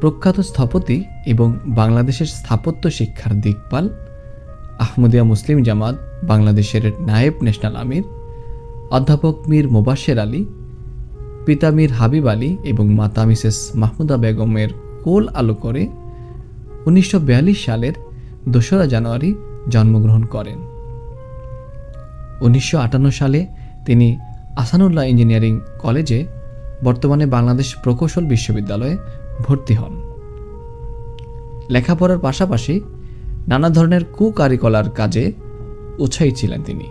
প্রখ্যাত স্থপতি এবং বাংলাদেশের স্থাপত্য শিক্ষার দিকপাল আহমদিয়া মুসলিম জামাত, বাংলাদেশের নায়েব ন্যাশনাল আমির, অধ্যাপক মীর মোবাশের আলী, পিতা মীর হাবিব আলী এবং মাতা মিসেস মাহমুদা বেগমের কোল আলো করে উনিশশো বিয়াল্লিশ সালের দোসরা জানুয়ারি জন্মগ্রহণ করেন। উনিশশো আটান্ন সালে তিনি আসানুল্লাহ ইঞ্জিনিয়ারিং কলেজে বর্তমানে বাংলাদেশ প্রকৌশল বিশ্ববিদ্যালয়ে ভর্তি হন। লেখাপড়ার পাশাপাশি নানা ধরনের কুকারিকলার কাজে উৎসাহী ছিলেন তিনি।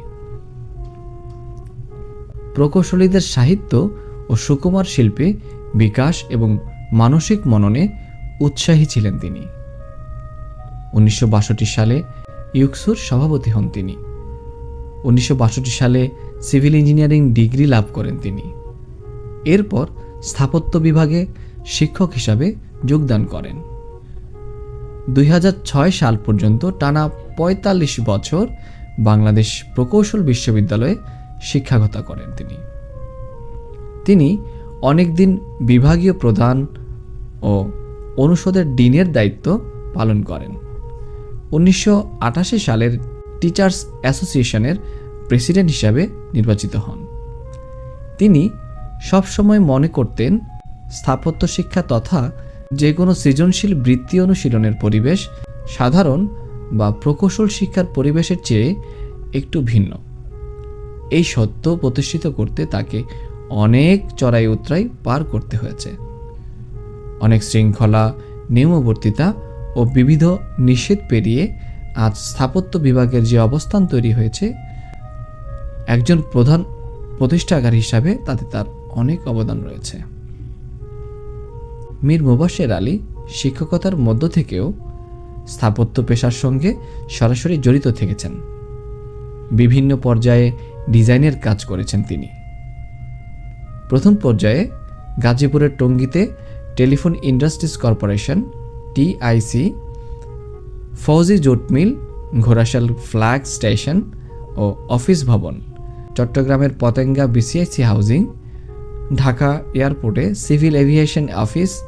প্রকৌশলীদের সাহিত্য ও সুকুমার শিল্পে বিকাশ এবং মানসিক মননে উৎসাহী ছিলেন তিনি। উনিশশো বাষট্টি সালে ইউকসুর সভাপতি হন তিনি। উনিশশো বাষট্টি সালে সিভিল ইঞ্জিনিয়ারিং ডিগ্রি লাভ করেন তিনি। এরপর স্থাপত্য বিভাগে শিক্ষক হিসাবে যোগদান করেন। দুই হাজার ছয় সাল পর্যন্ত টানা ৪৫ বছর বাংলাদেশ প্রকৌশল বিশ্ববিদ্যালয়ে শিক্ষাগতা করেন তিনি। তিনি অনেকদিন বিভাগীয় প্রধান ও অনুষদের ডিনের দায়িত্ব পালন করেন। উনিশশো আটাশি সালের টিচার্স অ্যাসোসিয়েশনের প্রেসিডেন্ট হিসাবে নির্বাচিত হন। তিনি সবসময় মনে করতেন স্থাপত্য শিক্ষা তথা যে কোনো সৃজনশীল বৃত্তি অনুশীলনের পরিবেশ সাধারণ বা প্রকৌশল শিক্ষার পরিবেশের চেয়ে একটু ভিন্ন। এই সত্য প্রতিষ্ঠিত করতে তাকে অনেক চড়াই উতরাই পার করতে হয়েছে। অনেক শৃঙ্খলা, নিয়মবর্তিতা ও বিবিধ নিষেধ পেরিয়ে আজ স্থাপত্য বিভাগের যে অবস্থান তৈরি হয়েছে, একজন প্রধান প্রতিষ্ঠাকার হিসাবে তাতে তার অনেক অবদান রয়েছে। মীর মুবাশের আলী শিক্ষকতার মধ্য থেকেও স্থাপত্য পেশার সঙ্গে সরাসরি জড়িত থেকেছেন। বিভিন্ন পর্যায়ে ডিজাইনের কাজ করেছেন তিনি। প্রথম পর্যায়ে গাজীপুরের টঙ্গীতে telephone industries corporation, TIC, Fauji jute mill, Ghorashal flag station ও অফিস ভবন, চট্টগ্রামের পতেঙ্গা বিসিআইসি হাউজিং ঢাকা এয়ারপোর্টে সিভিল এভিয়েশন অফিস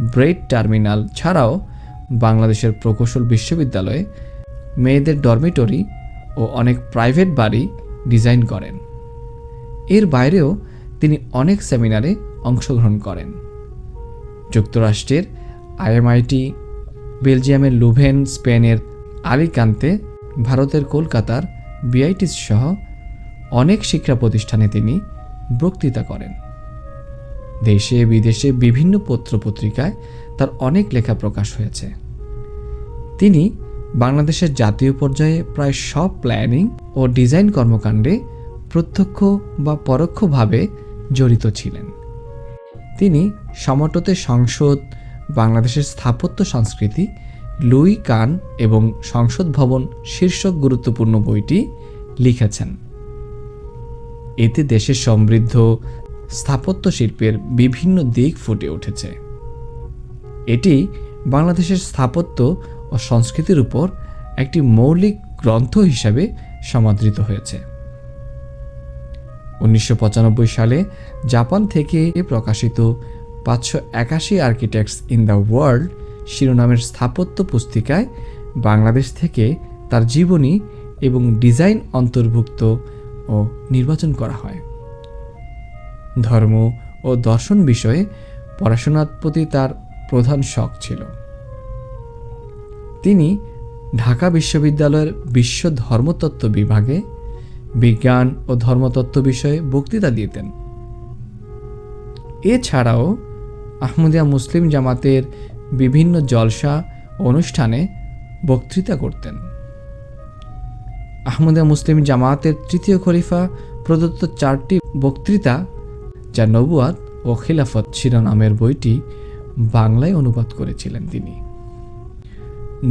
ব্রেড টার্মিনাল ছাড়াও বাংলাদেশের প্রকৌশল বিশ্ববিদ্যালয়ে মেয়েদের ডরমিটরি ও অনেক প্রাইভেট বাড়ি ডিজাইন করেন। এর বাইরেও তিনি অনেক সেমিনারে অংশগ্রহণ করেন। যুক্তরাষ্ট্রের আইএমআইটি, বেলজিয়ামের লুভেন, স্পেনের আলিকান্তে, ভারতের কলকাতার বিআইটিস সহ অনেক শিক্ষা প্রতিষ্ঠানে তিনি বক্তৃতা করেন। দেশে বিদেশে বিভিন্ন পত্রপত্রিকায় তার অনেক লেখা প্রকাশ হয়েছে। তিনি বাংলাদেশের জাতীয় পর্যায়ে প্রায় সব প্ল্যানিং ও ডিজাইন কর্মকাণ্ডে প্রত্যক্ষ বা পরোক্ষভাবে জড়িত ছিলেন। তিনি সমটতে সংসদ, বাংলাদেশের স্থাপত্য সংস্কৃতি, লুই কান এবং সংসদ ভবন শীর্ষক গুরুত্বপূর্ণ বইটি লিখেছেন। এতে দেশের সমৃদ্ধ স্থাপত্য শিল্পের বিভিন্ন দিক ফুটে উঠেছে। এটি বাংলাদেশের স্থাপত্য ও সংস্কৃতির উপর একটি মৌলিক গ্রন্থ হিসাবে সমাদৃত হয়েছে। উনিশশো পঁচানব্বই সালে জাপান থেকে প্রকাশিত পাঁচশো একাশি আর্কিটেক্টস ইন দ্য ওয়ার্ল্ড শিরোনামের স্থাপত্য পুস্তিকায় বাংলাদেশ থেকে তার জীবনী এবং ডিজাইন অন্তর্ভুক্ত ও নির্বাচন করা হয়। ধর্ম ও দর্শন বিষয়ে পড়াশোনার প্রতি তার প্রধান শখ ছিল। তিনি ঢাকা বিশ্ববিদ্যালয়ের বিশ্ব ধর্মতত্ত্ব বিভাগে বিজ্ঞান ও ধর্মতত্ত্ব বিষয়ে বক্তৃতা দিতেন। এছাড়াও আহমদিয়া মুসলিম জামাতের বিভিন্ন জলসা অনুষ্ঠানে বক্তৃতা করতেন। আহমদিয়া মুসলিম জামাতের তৃতীয় খলিফা, প্রদত্ত চারটি বক্তৃতা, যা নবুয়াত ও খিলাফত শিরোনামের বইটি বাংলায় অনুবাদ করেছিলেন তিনি।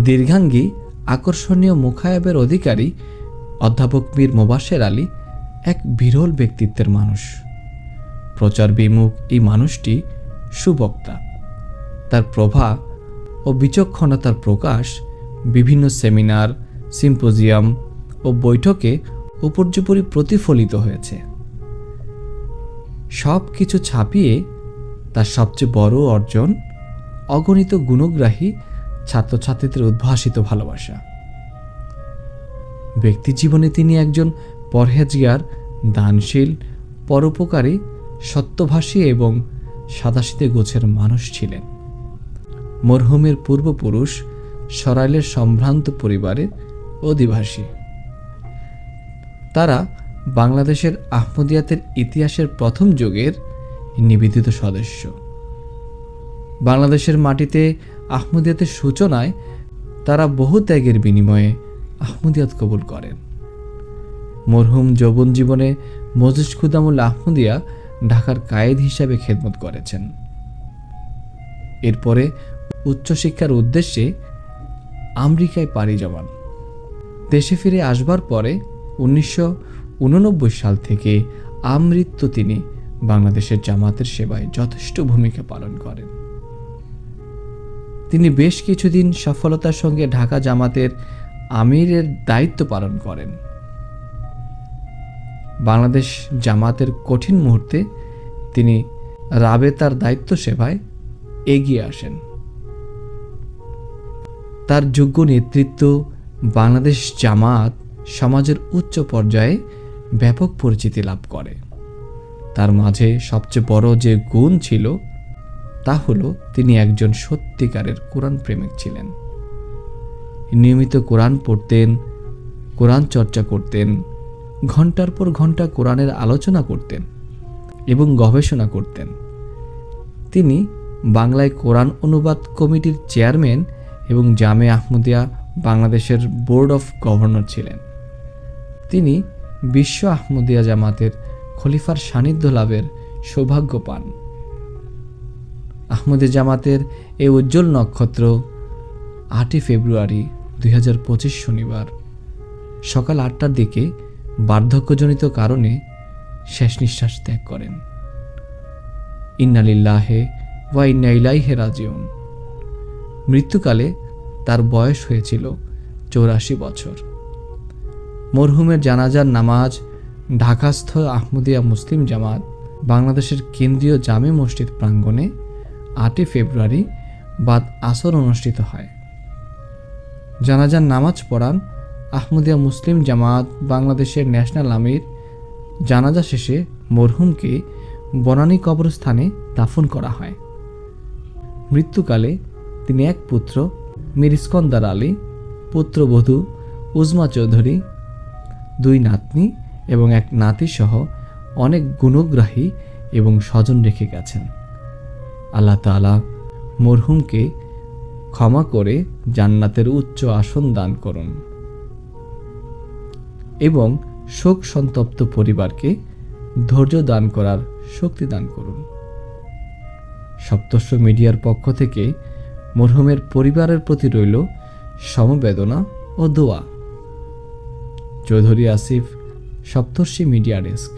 দীর্ঘাঙ্গী, আকর্ষণীয় মুখায়াবের অধিকারী অধ্যাপক বীর মোবাশের আলী এক বিরল ব্যক্তিত্বের মানুষ। প্রচার বিমুখ এই মানুষটি সুবক্তা। তার প্রভা ও বিচক্ষণতার প্রকাশ বিভিন্ন সেমিনার, সিম্পোজিয়াম ও বৈঠকে উপর্যুপরি প্রতিফলিত হয়েছে। সব কিছু ছাপিয়ে তার সবচেয়ে বড় অর্জন অগণিত গুণগ্রাহী ছাত্রছাত্রীদের উদ্ভাসিত ভালোবাসা। ব্যক্তি জীবনে তিনি একজন পরহেজগার, দানশীল, পরোপকারী, সত্যভাষী এবং সাদাশীতে গোছের মানুষ ছিলেন। মরহুমের পূর্বপুরুষ সরাইলের সম্ভ্রান্ত পরিবারের অধিবাসী। তারা বাংলাদেশের আহমদিয়াতের ইতিহাসের প্রথম যুগের নিবেদিত সদস্য। বাংলাদেশের মাটিতে আহমদিয়াতের সূচনায় তারা বহু ত্যাগের বিনিময়ে আহমদিয়াত কবুল করেন। মরহুম যৌবন জীবনে মজিজ খুদামুল আহমদিয়া ঢাকার কায়েদ হিসাবে খেদমত করেছেন। এরপরে উচ্চশিক্ষার উদ্দেশ্যে আমেরিকায় পাড়ি জমান। দেশে ফিরে আসবার পরে উনিশশো উননব্বই সাল থেকে আমৃত্যু তিনি বাংলাদেশের জামাতের সেবায় যথেষ্ট ভূমিকা পালন করেন। তিনি বেশ কিছুদিন সফলতার সঙ্গে ঢাকা জামাতের আমিরের দায়িত্ব পালন করেন। বাংলাদেশ জামাতের কঠিন মুহূর্তে তিনি রাবে তার দায়িত্ব সেবায় এগিয়ে আসেন। তার যোগ্য নেতৃত্ব বাংলাদেশ জামাত সমাজের উচ্চ পর্যায়ে ব্যাপক পরিচিতি লাভ করে। তার মাঝে সবচেয়ে বড় যে গুণ ছিল, তা হলো তিনি একজন সত্যিকারের কোরআন প্রেমিক ছিলেন। নিয়মিত কোরআন পড়তেন, কোরআন চর্চা করতেন, ঘণ্টার পর ঘণ্টা কোরআনের আলোচনা করতেন এবং গবেষণা করতেন। তিনি বাংলায় কোরআন অনুবাদ কমিটির চেয়ারম্যান এবং জামে আহমদিয়া বাংলাদেশের বোর্ড অফ গভর্নর ছিলেন। তিনি বিশ্ব আহমদিয়া জামাতের খলিফার সান্নিধ্য লাভের সৌভাগ্য পান। আহমদে জামাতের এই উজ্জ্বল নক্ষত্র আটই ফেব্রুয়ারি দুই হাজার পঁচিশ শনিবার সকাল আটটার দিকে বার্ধক্যজনিত কারণে শেষ নিঃশ্বাস ত্যাগ করেন। ইন্নালিল্লাহে ওয়া ইন্না ইলাইহে রাজিউন। মৃত্যুকালে তার বয়স হয়েছিল চৌরাশি বছর। মরহুমের জানাজার নামাজ, ঢাকাস্থ আহমদিয়া মুসলিম জামাত, বাংলাদেশের কেন্দ্রীয় জামে মসজিদ প্রাঙ্গণে আটই ফেব্রুয়ারি বাদ আসর অনুষ্ঠিত হয়। জানাজার নামাজ পড়ান আহমদিয়া মুসলিম জামাত, বাংলাদেশের ন্যাশনাল আমির। জানাজা শেষে মরহুমকে বনানী কবরস্থানে দাফন করা হয়। মৃত্যুকালে তিনি এক পুত্র, মীর ইস্কন্দার আলী, পুত্রবধূ উজমা চৌধুরী দুই নাতনি এবং এক নাতিসহ অনেক গুণগ্রাহী এবং স্বজন রেখে গেছেন। আল্লাহ তালা মরহুমকে ক্ষমা করে জান্নাতের উচ্চ আসন দান করুন এবং শোক সন্তপ্ত পরিবারকে ধৈর্য দান করার শক্তি দান করুন। সপ্তস্ব মিডিয়ার পক্ষ থেকে মরহুমের পরিবারের প্রতি রইল সমবেদনা ও দোয়া। Chowdhury Asif Saptarshi media desk.